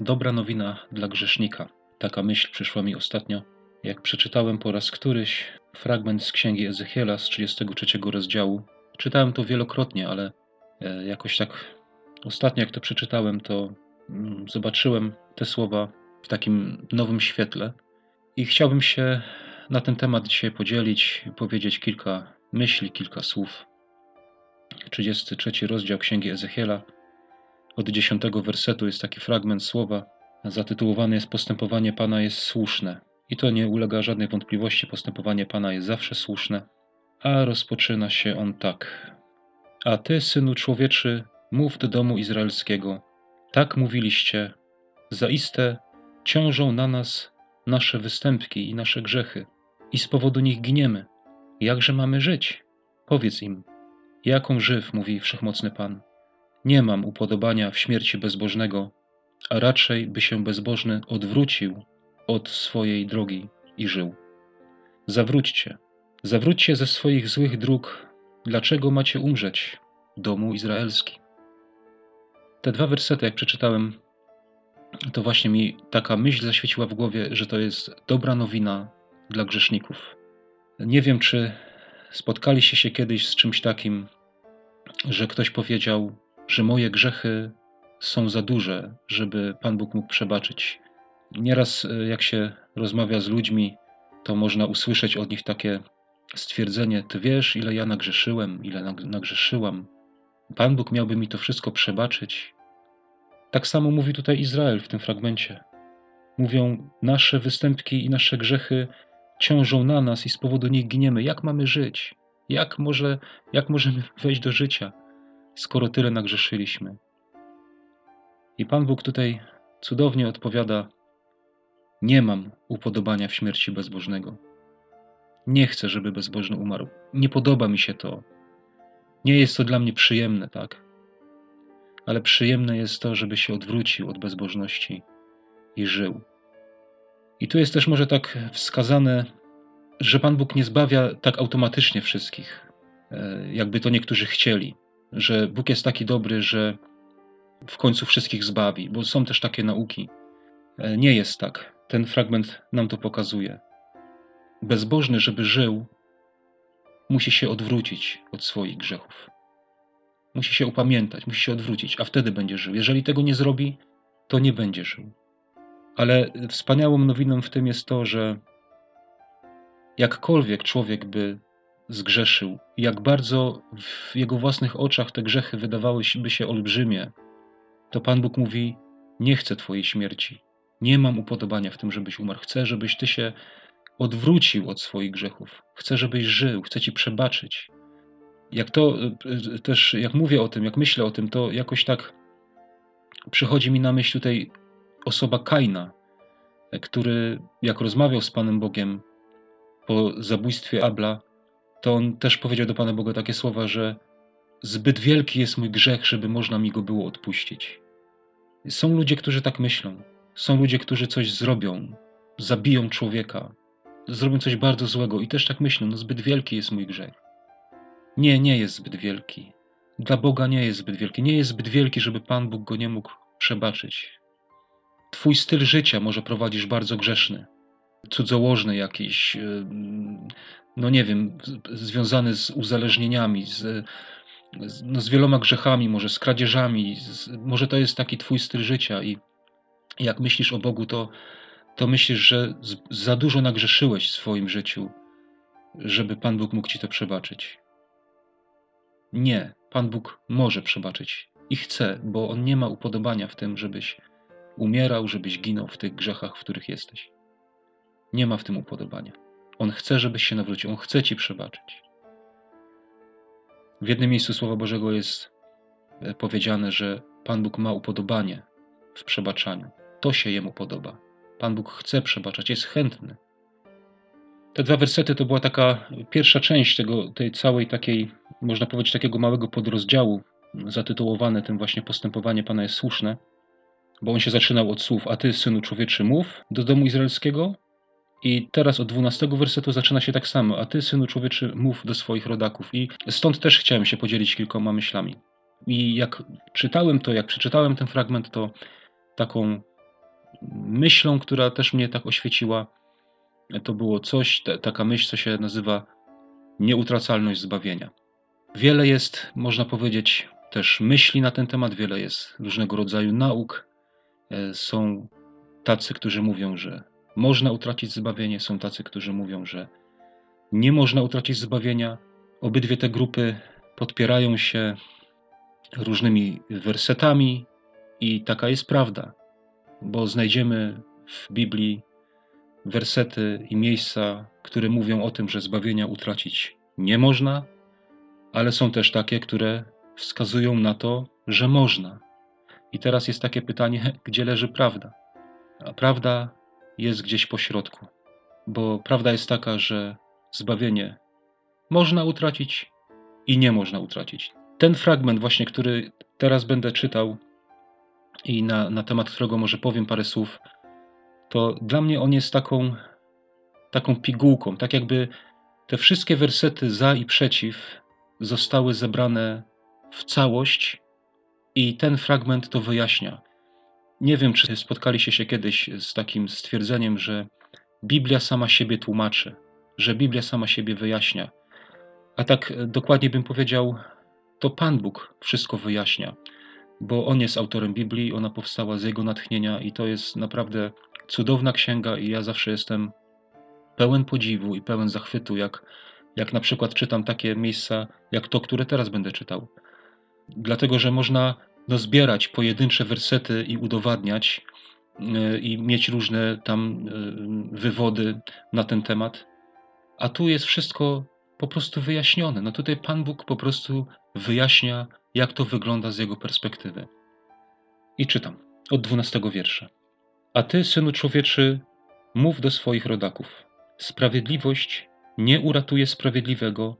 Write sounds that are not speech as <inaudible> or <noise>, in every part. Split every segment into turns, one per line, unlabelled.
Dobra nowina dla grzesznika. Taka myśl przyszła mi ostatnio, jak przeczytałem po raz któryś fragment z księgi Ezechiela z 33 rozdziału. Czytałem to wielokrotnie, ale e, jakoś tak ostatnio, jak to przeczytałem, to mm, zobaczyłem te słowa w takim nowym świetle i chciałbym się na ten temat dzisiaj podzielić, powiedzieć kilka myśli, kilka słów. 33 rozdział księgi Ezechiela od dziesiątego wersetu jest taki fragment słowa zatytułowany jest Postępowanie Pana jest słuszne. I to nie ulega żadnej wątpliwości, postępowanie Pana jest zawsze słuszne. A rozpoczyna się on tak. A ty, synu człowieczy, mów do domu izraelskiego. Tak mówiliście, zaiste ciążą na nas nasze występki i nasze grzechy, i z powodu nich giniemy. Jakże mamy żyć? Powiedz im, jaką żyw, mówi wszechmocny Pan. Nie mam upodobania w śmierci bezbożnego, a raczej by się bezbożny odwrócił od swojej drogi i żył. Zawróćcie, zawróćcie ze swoich złych dróg. Dlaczego macie umrzeć, domu izraelski? Te dwa wersety, jak przeczytałem, to właśnie mi taka myśl zaświeciła w głowie, że to jest dobra nowina dla grzeszników. Nie wiem, czy spotkaliście się kiedyś z czymś takim, że ktoś powiedział: że moje grzechy są za duże, żeby Pan Bóg mógł przebaczyć. Nieraz, e, jak się rozmawia z ludźmi, to można usłyszeć od nich takie stwierdzenie: Ty wiesz, ile ja nagrzeszyłem, ile nagrzeszyłam. Pan Bóg miałby mi to wszystko przebaczyć. Tak samo mówi tutaj Izrael w tym fragmencie. Mówią: Nasze występki i nasze grzechy ciążą na nas i z powodu nich giniemy. Jak mamy żyć? Jak, może, jak możemy wejść do życia? Skoro tyle nagrzeszyliśmy. I Pan Bóg tutaj cudownie odpowiada: Nie mam upodobania w śmierci bezbożnego. Nie chcę, żeby bezbożny umarł. Nie podoba mi się to. Nie jest to dla mnie przyjemne, tak? Ale przyjemne jest to, żeby się odwrócił od bezbożności i żył. I tu jest też może tak wskazane, że Pan Bóg nie zbawia tak automatycznie wszystkich, e, jakby to niektórzy chcieli że Bóg jest taki dobry, że w końcu wszystkich zbawi, bo są też takie nauki. E, nie jest tak. Ten fragment nam to pokazuje. Bezbożny, żeby żył, musi się odwrócić od swoich grzechów. Musi się upamiętać, musi się odwrócić, a wtedy będzie żył. Jeżeli tego nie zrobi, to nie będzie żył. Ale wspaniałą nowiną w tym jest to, że jakkolwiek człowiek by zgrzeszył, jak bardzo w jego własnych oczach te grzechy wydawałyby się olbrzymie, to Pan Bóg mówi: Nie chcę Twojej śmierci. Nie mam upodobania w tym, żebyś umarł. Chcę, żebyś Ty się odwrócił od swoich grzechów. Chcę, żebyś żył. Chcę Ci przebaczyć. Jak to e, też, jak mówię o tym, jak myślę o tym, to jakoś tak przychodzi mi na myśl tutaj osoba Kaina, który, jak rozmawiał z Panem Bogiem po zabójstwie Abla, to on też powiedział do Pana Boga takie słowa, że zbyt wielki jest mój grzech, żeby można mi go było odpuścić. Są ludzie, którzy tak myślą. Są ludzie, którzy coś zrobią, zabiją człowieka, zrobią coś bardzo złego i też tak myślą, no zbyt wielki jest mój grzech. Nie, nie jest zbyt wielki. Dla Boga nie jest zbyt wielki. Nie jest zbyt wielki, żeby Pan Bóg go nie mógł przebaczyć. Twój styl życia może prowadzisz bardzo grzeszny, cudzołożny jakiś, no nie wiem, związany z uzależnieniami, z, no z wieloma grzechami, może z kradzieżami, z, może to jest taki twój styl życia i jak myślisz o Bogu, to, to myślisz, że z, za dużo nagrzeszyłeś w swoim życiu, żeby Pan Bóg mógł ci to przebaczyć. Nie, Pan Bóg może przebaczyć i chce, bo On nie ma upodobania w tym, żebyś umierał, żebyś ginął w tych grzechach, w których jesteś. Nie ma w tym upodobania. On chce, żebyś się nawrócił, On chce ci przebaczyć. W jednym miejscu Słowa Bożego jest e, powiedziane, że Pan Bóg ma upodobanie w przebaczaniu. To się Jemu podoba. Pan Bóg chce przebaczać, jest chętny. Te dwa wersety to była taka pierwsza część tego, tej całej takiej, można powiedzieć, takiego małego podrozdziału, zatytułowane tym właśnie postępowanie Pana jest słuszne, bo on się zaczynał od słów, a ty, synu człowieczy, mów do domu izraelskiego, i teraz od 12 wersetu zaczyna się tak samo. A ty, synu człowieczy, mów do swoich rodaków. I stąd też chciałem się podzielić kilkoma myślami. I jak czytałem to, jak przeczytałem ten fragment, to taką myślą, która też mnie tak oświeciła, to było coś, taka myśl, co się nazywa nieutracalność zbawienia. Wiele jest, można powiedzieć, też myśli na ten temat, wiele jest różnego rodzaju nauk. E, są tacy, którzy mówią, że można utracić zbawienie, są tacy, którzy mówią, że nie można utracić zbawienia. Obydwie te grupy podpierają się różnymi wersetami i taka jest prawda, bo znajdziemy w Biblii wersety i miejsca, które mówią o tym, że zbawienia utracić nie można, ale są też takie, które wskazują na to, że można. I teraz jest takie pytanie, <laughs> gdzie leży prawda? A prawda jest gdzieś po środku, bo prawda jest taka, że zbawienie można utracić i nie można utracić. Ten fragment, właśnie, który teraz będę czytał i na, na temat którego może powiem parę słów, to dla mnie on jest taką, taką pigułką, tak jakby te wszystkie wersety za i przeciw zostały zebrane w całość i ten fragment to wyjaśnia. Nie wiem, czy spotkaliście się kiedyś z takim stwierdzeniem, że Biblia sama siebie tłumaczy, że Biblia sama siebie wyjaśnia. A tak dokładnie bym powiedział, to Pan Bóg wszystko wyjaśnia, bo On jest autorem Biblii, ona powstała z Jego natchnienia i to jest naprawdę cudowna księga i ja zawsze jestem pełen podziwu i pełen zachwytu, jak, jak na przykład czytam takie miejsca, jak to, które teraz będę czytał. Dlatego, że można no, zbierać pojedyncze wersety i udowadniać yy, i mieć różne tam yy, wywody na ten temat. A tu jest wszystko po prostu wyjaśnione. No tutaj Pan Bóg po prostu wyjaśnia, jak to wygląda z jego perspektywy. I czytam od dwunastego wiersza. A ty, synu człowieczy, mów do swoich rodaków. Sprawiedliwość nie uratuje sprawiedliwego,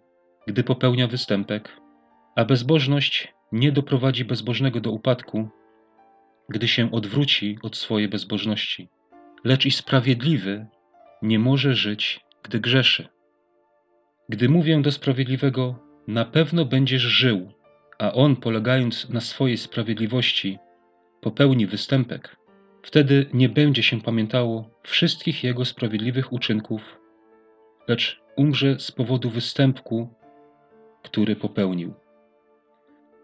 gdy popełnia występek, a bezbożność nie doprowadzi bezbożnego do upadku, gdy się odwróci od swojej bezbożności. Lecz i sprawiedliwy nie może żyć, gdy grzeszy. Gdy mówię do sprawiedliwego, na pewno będziesz żył, a on, polegając na swojej sprawiedliwości, popełni występek, wtedy nie będzie się pamiętało wszystkich jego sprawiedliwych uczynków, lecz umrze z powodu występku, który popełnił.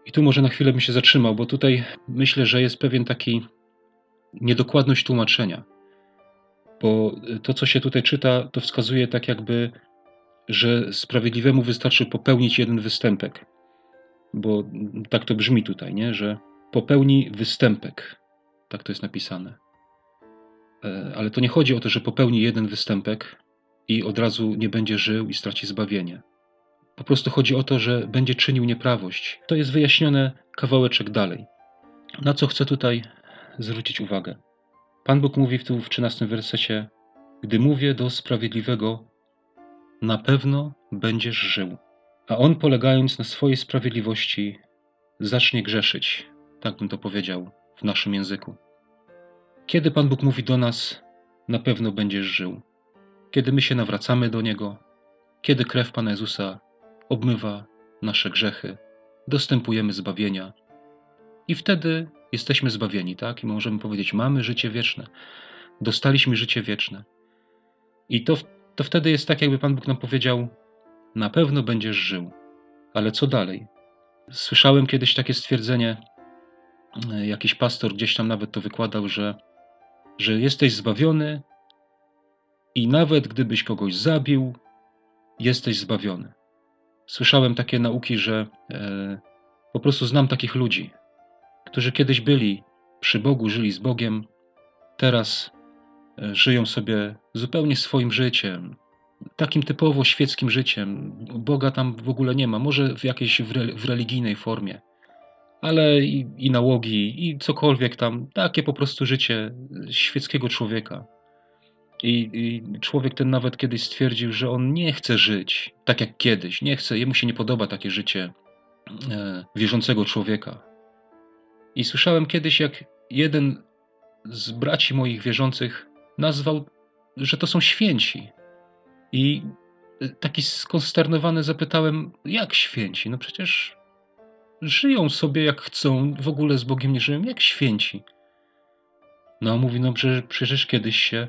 I tu może na chwilę bym się zatrzymał, bo tutaj myślę, że jest pewien taki niedokładność tłumaczenia. Bo to, co się tutaj czyta, to wskazuje tak jakby, że sprawiedliwemu wystarczy popełnić jeden występek. Bo tak to brzmi tutaj, nie? że popełni występek. Tak to jest napisane. E, ale to nie chodzi o to, że popełni jeden występek i od razu nie będzie żył i straci zbawienie. Po prostu chodzi o to, że będzie czynił nieprawość. To jest wyjaśnione kawałeczek dalej. Na co chcę tutaj zwrócić uwagę? Pan Bóg mówi tu w 13 wersecie: Gdy mówię do sprawiedliwego, na pewno będziesz żył. A on, polegając na swojej sprawiedliwości, zacznie grzeszyć. Tak bym to powiedział w naszym języku. Kiedy Pan Bóg mówi do nas, na pewno będziesz żył. Kiedy my się nawracamy do Niego, kiedy krew Pana Jezusa obmywa nasze grzechy, dostępujemy zbawienia i wtedy jesteśmy zbawieni, tak? I możemy powiedzieć, mamy życie wieczne, dostaliśmy życie wieczne. I to, to wtedy jest tak, jakby Pan Bóg nam powiedział, na pewno będziesz żył. Ale co dalej? Słyszałem kiedyś takie stwierdzenie, e, jakiś pastor gdzieś tam nawet to wykładał, że, że jesteś zbawiony i nawet gdybyś kogoś zabił, jesteś zbawiony. Słyszałem takie nauki, że e, po prostu znam takich ludzi, którzy kiedyś byli przy Bogu, żyli z Bogiem, teraz e, żyją sobie zupełnie swoim życiem, takim typowo świeckim życiem. Boga tam w ogóle nie ma, może w jakiejś w, re, w religijnej formie, ale i, i nałogi, i cokolwiek tam, takie po prostu życie świeckiego człowieka. I, I, człowiek ten nawet kiedyś stwierdził, że on nie chce żyć tak jak kiedyś. Nie chce, jemu się nie podoba takie życie e, wierzącego człowieka. I słyszałem kiedyś, jak jeden z braci moich wierzących nazwał, że to są święci. I taki skonsternowany zapytałem, jak święci? No przecież żyją sobie jak chcą, w ogóle z Bogiem nie żyją, jak święci. No mówi, no przecież, przecież kiedyś się,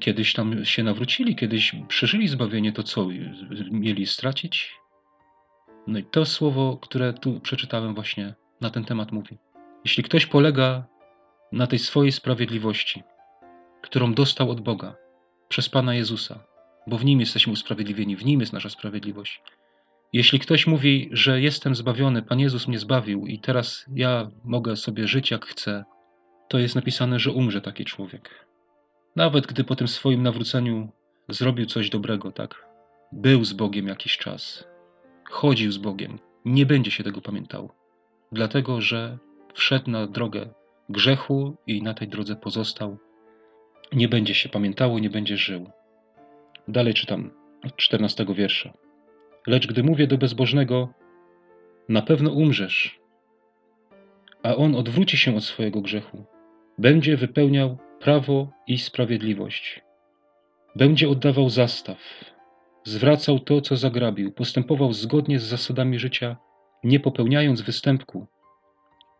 kiedyś tam się nawrócili, kiedyś przeżyli zbawienie, to co, mieli stracić? No i to słowo, które tu przeczytałem właśnie na ten temat mówi. Jeśli ktoś polega na tej swojej sprawiedliwości, którą dostał od Boga przez Pana Jezusa, bo w Nim jesteśmy usprawiedliwieni, w Nim jest nasza sprawiedliwość. Jeśli ktoś mówi, że jestem zbawiony, Pan Jezus mnie zbawił i teraz ja mogę sobie żyć jak chcę, to jest napisane, że umrze taki człowiek. Nawet gdy po tym swoim nawróceniu zrobił coś dobrego, tak? Był z Bogiem jakiś czas, chodził z Bogiem, nie będzie się tego pamiętał, dlatego że wszedł na drogę grzechu i na tej drodze pozostał. Nie będzie się pamiętało, nie będzie żył. Dalej czytam od 14 wiersza. Lecz gdy mówię do bezbożnego, na pewno umrzesz, a on odwróci się od swojego grzechu, będzie wypełniał prawo i sprawiedliwość, będzie oddawał zastaw, zwracał to, co zagrabił, postępował zgodnie z zasadami życia, nie popełniając występku,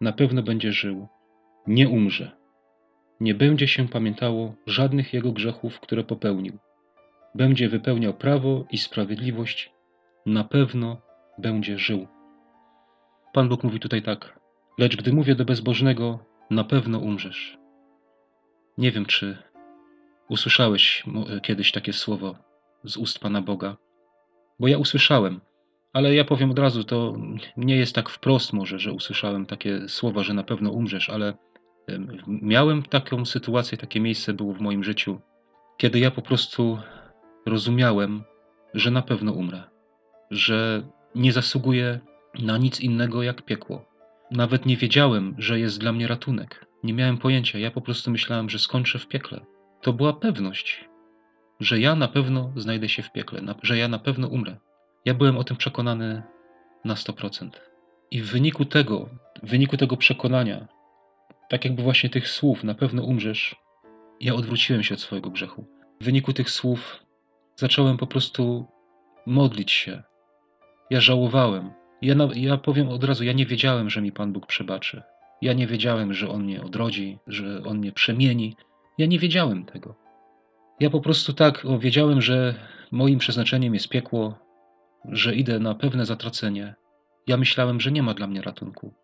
na pewno będzie żył, nie umrze. Nie będzie się pamiętało żadnych jego grzechów, które popełnił. Będzie wypełniał prawo i sprawiedliwość, na pewno będzie żył. Pan Bóg mówi tutaj tak: Lecz gdy mówię do bezbożnego, na pewno umrzesz. Nie wiem, czy usłyszałeś kiedyś takie słowo z ust Pana Boga, bo ja usłyszałem, ale ja powiem od razu, to nie jest tak wprost może, że usłyszałem takie słowa, że na pewno umrzesz, ale miałem taką sytuację, takie miejsce było w moim życiu, kiedy ja po prostu rozumiałem, że na pewno umrę, że nie zasługuję na nic innego jak piekło. Nawet nie wiedziałem, że jest dla mnie ratunek. Nie miałem pojęcia, ja po prostu myślałem, że skończę w piekle. To była pewność, że ja na pewno znajdę się w piekle, że ja na pewno umrę. Ja byłem o tym przekonany na 100%. I w wyniku tego, w wyniku tego przekonania, tak jakby właśnie tych słów, na pewno umrzesz, ja odwróciłem się od swojego grzechu. W wyniku tych słów zacząłem po prostu modlić się. Ja żałowałem. Ja, ja powiem od razu, ja nie wiedziałem, że mi Pan Bóg przebaczy. Ja nie wiedziałem, że On mnie odrodzi, że On mnie przemieni. Ja nie wiedziałem tego. Ja po prostu tak o, wiedziałem, że moim przeznaczeniem jest piekło, że idę na pewne zatracenie. Ja myślałem, że nie ma dla mnie ratunku.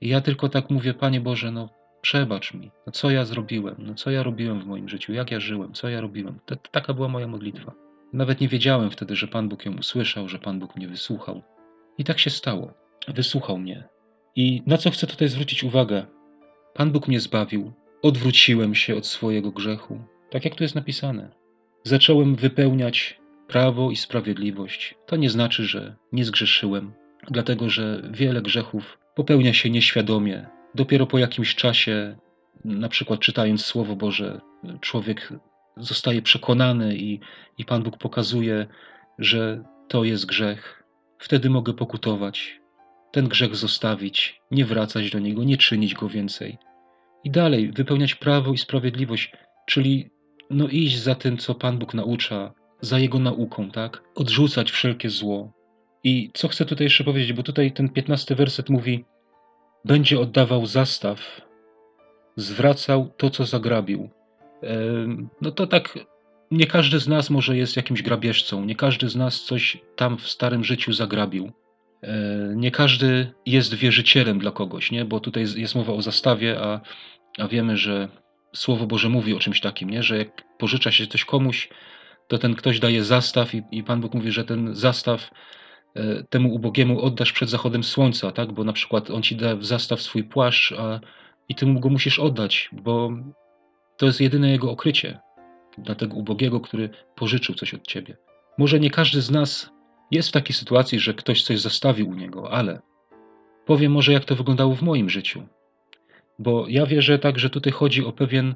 I ja tylko tak mówię, Panie Boże, no przebacz mi, no co ja zrobiłem, no co ja robiłem w moim życiu, jak ja żyłem, co ja robiłem. To, taka była moja modlitwa. Nawet nie wiedziałem wtedy, że Pan Bóg ją usłyszał, że Pan Bóg mnie wysłuchał. I tak się stało. Wysłuchał mnie. I na co chcę tutaj zwrócić uwagę? Pan Bóg mnie zbawił, odwróciłem się od swojego grzechu, tak jak tu jest napisane. Zacząłem wypełniać prawo i sprawiedliwość. To nie znaczy, że nie zgrzeszyłem, dlatego że wiele grzechów popełnia się nieświadomie. Dopiero po jakimś czasie, na przykład czytając Słowo Boże, człowiek zostaje przekonany i, i Pan Bóg pokazuje, że to jest grzech. Wtedy mogę pokutować, ten grzech zostawić, nie wracać do niego, nie czynić go więcej. I dalej wypełniać prawo i sprawiedliwość, czyli no iść za tym, co Pan Bóg naucza, za Jego nauką, tak? Odrzucać wszelkie zło. I co chcę tutaj jeszcze powiedzieć, bo tutaj ten piętnasty werset mówi: Będzie oddawał zastaw, zwracał to, co zagrabił. No to tak, nie każdy z nas może jest jakimś grabieżcą, nie każdy z nas coś tam w starym życiu zagrabił. E, nie każdy jest wierzycielem dla kogoś, nie? bo tutaj jest mowa o zastawie, a, a wiemy, że Słowo Boże mówi o czymś takim, nie? że jak pożycza się coś komuś, to ten ktoś daje zastaw i, i Pan Bóg mówi, że ten zastaw e, temu ubogiemu oddasz przed zachodem słońca, tak? Bo na przykład on ci da w zastaw swój płaszcz, a i ty mu go musisz oddać, bo to jest jedyne jego okrycie dla tego ubogiego, który pożyczył coś od ciebie. Może nie każdy z nas jest w takiej sytuacji, że ktoś coś zostawił u niego, ale powiem może, jak to wyglądało w moim życiu. Bo ja wierzę tak, że tutaj chodzi o pewien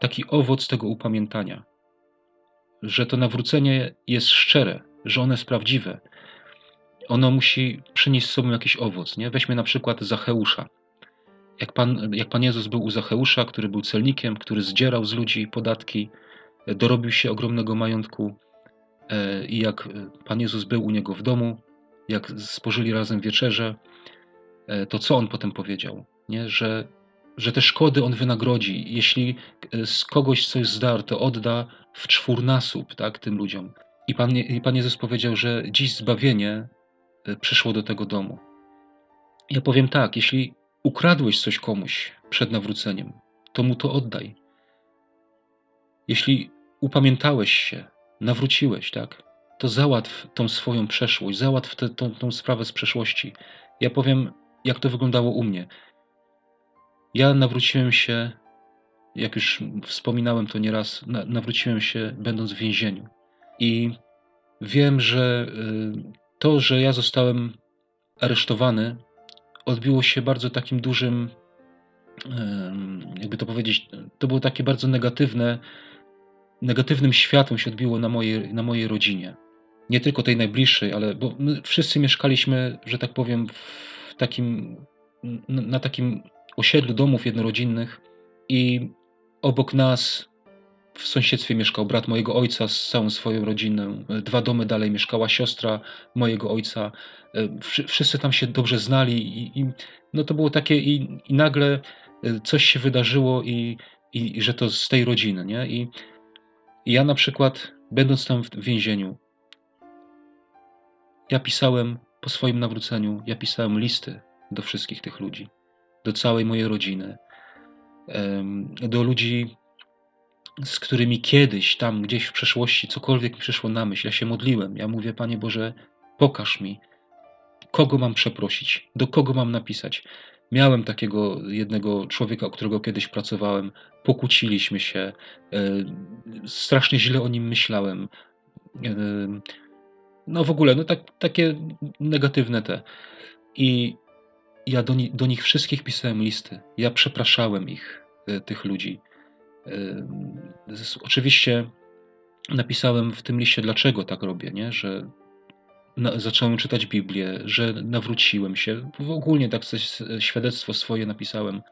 taki owoc tego upamiętania że to nawrócenie jest szczere, że ono jest prawdziwe. Ono musi przynieść z sobą jakiś owoc. Nie? Weźmy na przykład Zacheusza. Jak Pan, jak Pan Jezus był u Zacheusza, który był celnikiem, który zdzierał z ludzi podatki, dorobił się ogromnego majątku i jak Pan Jezus był u niego w domu, jak spożyli razem wieczerze, e, to co on potem powiedział? Nie? Że że te szkody on wynagrodzi. Jeśli e, z kogoś coś zdar, to odda w czwórnasób tak, tym ludziom. I Pan, I Pan Jezus powiedział, że dziś zbawienie e, przyszło do tego domu. Ja powiem tak, jeśli ukradłeś coś komuś przed nawróceniem, to mu to oddaj. Jeśli upamiętałeś się, nawróciłeś, tak, to załatw tą swoją przeszłość, załatw tę, tą, tą sprawę z przeszłości. Ja powiem, jak to wyglądało u mnie. Ja nawróciłem się, jak już wspominałem to nieraz, nawróciłem się będąc w więzieniu. I wiem, że y, to, że ja zostałem aresztowany, odbiło się bardzo takim dużym, jakby to powiedzieć, to było takie bardzo negatywne, negatywnym światłem się odbiło na mojej, na mojej rodzinie. Nie tylko tej najbliższej, ale bo my wszyscy mieszkaliśmy, że tak powiem, w takim, na takim osiedlu domów jednorodzinnych i obok nas w sąsiedztwie mieszkał brat mojego ojca z całą swoją rodziną. Dwa domy dalej mieszkała siostra mojego ojca. Wszyscy tam się dobrze znali i, i no to było takie i, i, nagle coś się wydarzyło i, i, że to z tej rodziny, nie? I, ja na przykład, będąc tam w więzieniu, ja pisałem po swoim nawróceniu, ja pisałem listy do wszystkich tych ludzi do całej mojej rodziny, do ludzi, z którymi kiedyś, tam gdzieś w przeszłości, cokolwiek mi przyszło na myśl, ja się modliłem. Ja mówię, Panie Boże, pokaż mi, kogo mam przeprosić, do kogo mam napisać. Miałem takiego jednego człowieka, o którego kiedyś pracowałem, pokłóciliśmy się, e, strasznie źle o nim myślałem. E, no w ogóle, no tak, takie negatywne te. I ja do, do, nich wszystkich pisałem listy. Ja przepraszałem ich, e, tych ludzi. Oczywiście napisałem w tym liście, dlaczego tak robię, nie? że na, zacząłem czytać Biblię, że nawróciłem się. W ogóle tak świadectwo swoje napisałem.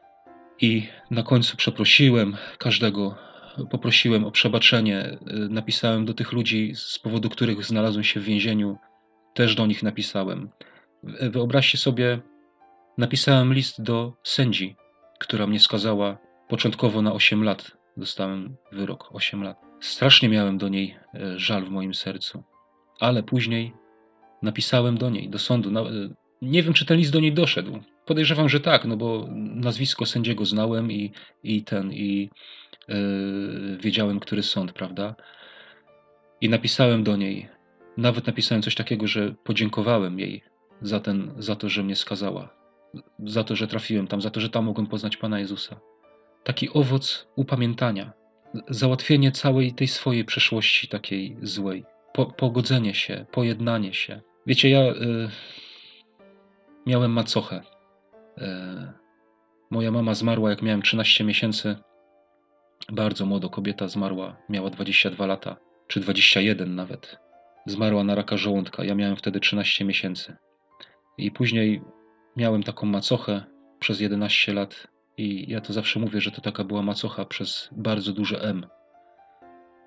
I na końcu przeprosiłem każdego, poprosiłem o przebaczenie. Napisałem do tych ludzi, z powodu których znalazłem się w więzieniu, też do nich napisałem. Wyobraźcie sobie, Napisałem list do sędzi, która mnie skazała początkowo na 8 lat. Dostałem wyrok 8 lat. Strasznie miałem do niej e, żal w moim sercu, ale później napisałem do niej, do sądu. E, nie wiem, czy ten list do niej doszedł. Podejrzewam, że tak, no bo nazwisko sędziego znałem i, i ten, i yy, wiedziałem, który sąd, prawda? I napisałem do niej. Nawet napisałem coś takiego, że podziękowałem jej za, ten, za to, że mnie skazała za to, że trafiłem tam, za to, że tam mogłem poznać Pana Jezusa. Taki owoc upamiętania, załatwienie całej tej swojej przeszłości takiej złej, po, pogodzenie się, pojednanie się. Wiecie, ja y, miałem macochę. Y, moja mama zmarła, jak miałem 13 miesięcy. Bardzo młodo kobieta zmarła, miała 22 lata, czy 21 nawet. Zmarła na raka żołądka. Ja miałem wtedy 13 miesięcy. I później miałem taką macochę przez 11 lat i ja to zawsze mówię, że to taka była macocha przez bardzo duże M.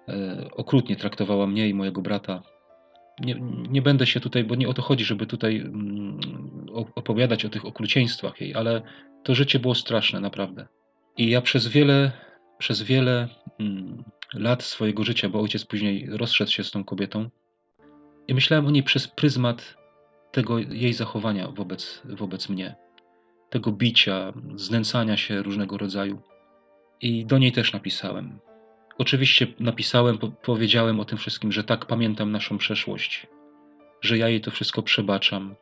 E, okrutnie traktowała mnie i mojego brata. Nie, nie będę się tutaj, bo nie o to chodzi, żeby tutaj mm, opowiadać o tych okrucieństwach jej, ale to życie było straszne, naprawdę. I ja przez wiele, przez wiele mm, lat swojego życia, bo ojciec później rozszedł się z tą kobietą, i myślałem o niej przez pryzmat tego jej zachowania wobec, wobec mnie, tego bicia, znęcania się różnego rodzaju. I do niej też napisałem. Oczywiście napisałem, powiedziałem o tym wszystkim, że tak pamiętam naszą przeszłość, że ja jej to wszystko przebaczam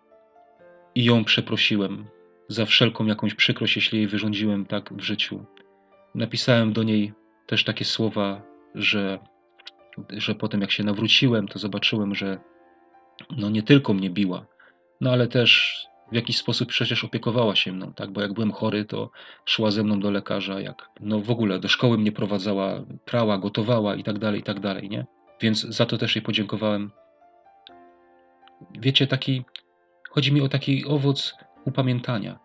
i ją przeprosiłem za wszelką jakąś przykrość, jeśli jej wyrządziłem tak w życiu. Napisałem do niej też takie słowa, że, że potem jak się nawróciłem, to zobaczyłem, że no nie tylko mnie biła, no ale też w jakiś sposób przecież opiekowała się mną, tak? Bo jak byłem chory, to szła ze mną do lekarza, jak no w ogóle do szkoły mnie prowadzała, prała, gotowała i tak dalej, i tak dalej, nie? Więc za to też jej podziękowałem. Wiecie, taki, chodzi mi o taki owoc upamiętania.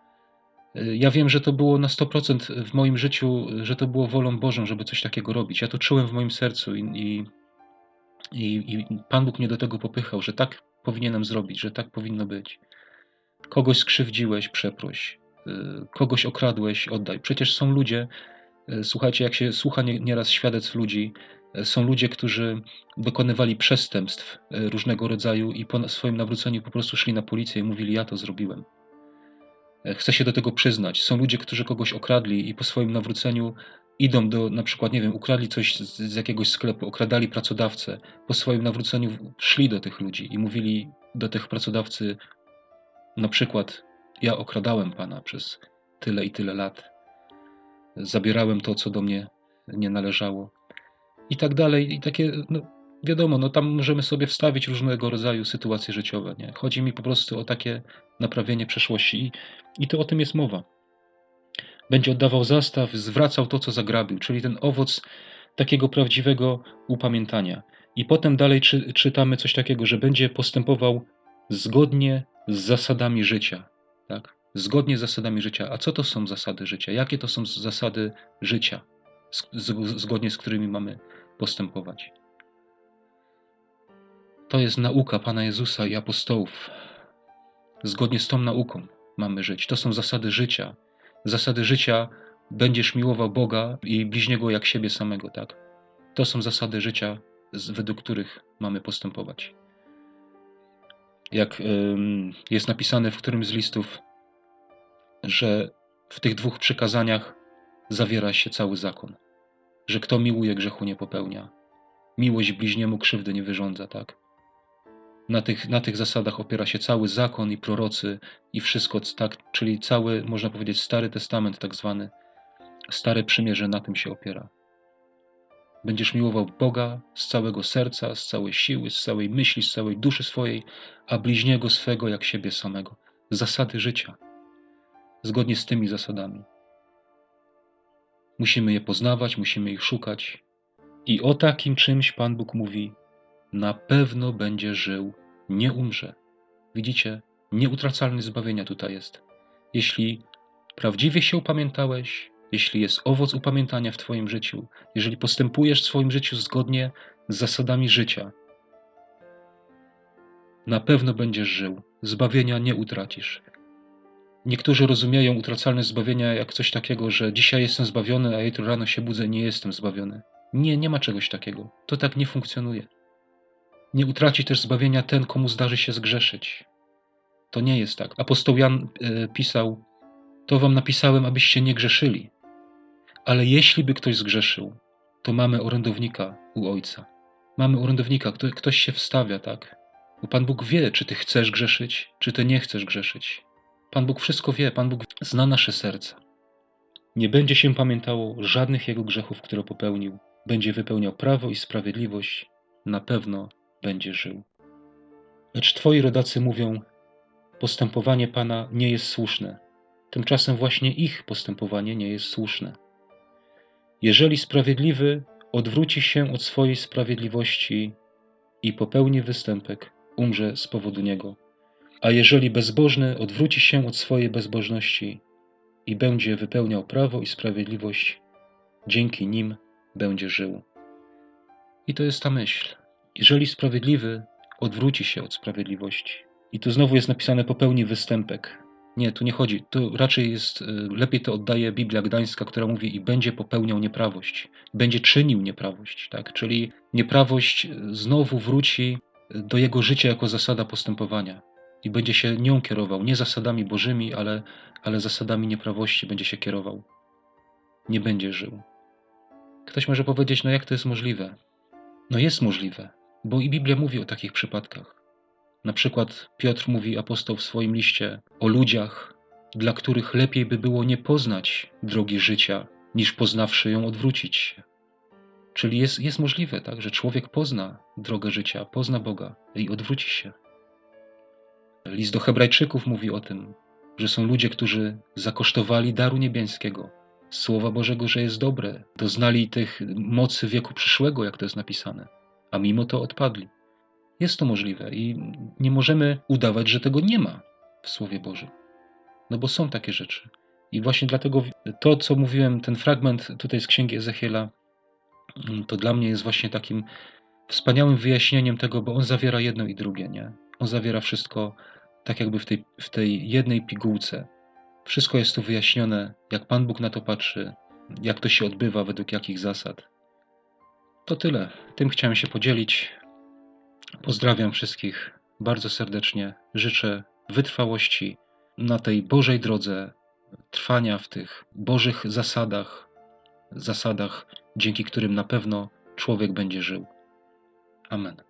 Ja wiem, że to było na 100% w moim życiu, że to było wolą Bożą, żeby coś takiego robić. Ja to czułem w moim sercu i, i, i, i Pan Bóg mnie do tego popychał, że tak powinienem zrobić, że tak powinno być. Kogoś skrzywdziłeś, przeproś. kogoś okradłeś, oddaj. Przecież są ludzie, słuchajcie, jak się słucha nieraz świadectw ludzi, są ludzie, którzy dokonywali przestępstw różnego rodzaju i po swoim nawróceniu po prostu szli na policję i mówili: Ja to zrobiłem. Chcę się do tego przyznać. Są ludzie, którzy kogoś okradli i po swoim nawróceniu idą do, na przykład, nie wiem, ukradli coś z, z jakiegoś sklepu, okradali pracodawcę, po swoim nawróceniu szli do tych ludzi i mówili do tych pracodawcy, na przykład, ja okradałem pana przez tyle i tyle lat, zabierałem to, co do mnie nie należało i tak dalej. I takie, no, wiadomo, no tam możemy sobie wstawić różnego rodzaju sytuacje życiowe. Nie? Chodzi mi po prostu o takie naprawienie przeszłości i, i to o tym jest mowa będzie oddawał zastaw, zwracał to, co zagrabił, czyli ten owoc takiego prawdziwego upamiętania. I potem dalej czy, czytamy coś takiego, że będzie postępował zgodnie z zasadami życia. Tak? Zgodnie z zasadami życia. A co to są zasady życia? Jakie to są zasady życia, zgodnie z którymi mamy postępować? To jest nauka Pana Jezusa i apostołów. Zgodnie z tą nauką mamy żyć. To są zasady życia, zasady życia będziesz miłował Boga i bliźniego jak siebie samego, tak? To są zasady życia, według których mamy postępować. Jak jest napisane w którymś z listów, że w tych dwóch przykazaniach zawiera się cały zakon. Że kto miłuje, grzechu nie popełnia. Miłość bliźniemu krzywdy nie wyrządza, tak? Na tych, na tych zasadach opiera się cały zakon i prorocy i wszystko, tak, czyli cały, można powiedzieć, Stary Testament, tak zwany, Stare Przymierze na tym się opiera. Będziesz miłował Boga z całego serca, z całej siły, z całej myśli, z całej duszy swojej, a bliźniego swego jak siebie samego. Zasady życia. Zgodnie z tymi zasadami. Musimy je poznawać, musimy ich szukać. I o takim czymś Pan Bóg mówi: na pewno będzie żył, nie umrze. Widzicie, nieutracalne zbawienia tutaj jest. Jeśli prawdziwie się upamiętałeś, jeśli jest owoc upamiętania w Twoim życiu, jeżeli postępujesz w swoim życiu zgodnie z zasadami życia, na pewno będziesz żył. Zbawienia nie utracisz. Niektórzy rozumieją utracalne zbawienia jak coś takiego, że dzisiaj jestem zbawiony, a jutro rano się budzę, nie jestem zbawiony. Nie, nie ma czegoś takiego. To tak nie funkcjonuje. Nie utraci też zbawienia ten, komu zdarzy się zgrzeszyć. To nie jest tak. Apostoł Jan e, pisał: To wam napisałem, abyście nie grzeszyli. Ale jeśli by ktoś zgrzeszył, to mamy orędownika u Ojca. Mamy orędownika, kto, ktoś się wstawia, tak? Bo Pan Bóg wie, czy ty chcesz grzeszyć, czy ty nie chcesz grzeszyć. Pan Bóg wszystko wie, Pan Bóg zna nasze serca. Nie będzie się pamiętało żadnych jego grzechów, które popełnił. Będzie wypełniał prawo i sprawiedliwość. Na pewno będzie żył. Lecz twoi rodacy mówią: Postępowanie Pana nie jest słuszne. Tymczasem właśnie ich postępowanie nie jest słuszne. Jeżeli sprawiedliwy odwróci się od swojej sprawiedliwości i popełni występek, umrze z powodu niego. A jeżeli bezbożny odwróci się od swojej bezbożności i będzie wypełniał prawo i sprawiedliwość, dzięki nim będzie żył. I to jest ta myśl. Jeżeli sprawiedliwy odwróci się od sprawiedliwości, i tu znowu jest napisane popełni występek. Nie, tu nie chodzi. Tu raczej jest, y, lepiej to oddaje Biblia Gdańska, która mówi i będzie popełniał nieprawość, będzie czynił nieprawość, tak? Czyli nieprawość znowu wróci do jego życia jako zasada postępowania i będzie się nią kierował, nie zasadami bożymi, ale, ale zasadami nieprawości będzie się kierował. Nie będzie żył. Ktoś może powiedzieć, no jak to jest możliwe? No jest możliwe. Bo i Biblia mówi o takich przypadkach. Na przykład Piotr mówi apostoł w swoim liście o ludziach, dla których lepiej by było nie poznać drogi życia, niż poznawszy ją odwrócić się. Czyli jest, jest możliwe, tak, że człowiek pozna drogę życia, pozna Boga i odwróci się. List do Hebrajczyków mówi o tym, że są ludzie, którzy zakosztowali daru niebieskiego, Słowa Bożego, że jest dobre, doznali tych mocy wieku przyszłego, jak to jest napisane a mimo to odpadli. Jest to możliwe i nie możemy udawać, że tego nie ma w Słowie Bożym. No bo są takie rzeczy. I właśnie dlatego to, co mówiłem, ten fragment tutaj z księgi Ezechiela, to dla mnie jest właśnie takim wspaniałym wyjaśnieniem tego, bo on zawiera jedno i drugie, nie? On zawiera wszystko tak jakby w tej, w tej jednej pigułce. Wszystko jest tu wyjaśnione, jak Pan Bóg na to patrzy, jak to się odbywa, według jakich zasad. To tyle. Tym chciałem się podzielić. Pozdrawiam wszystkich bardzo serdecznie. Życzę wytrwałości na tej Bożej drodze, trwania w tych Bożych zasadach, zasadach, dzięki którym na pewno człowiek będzie żył. Amen.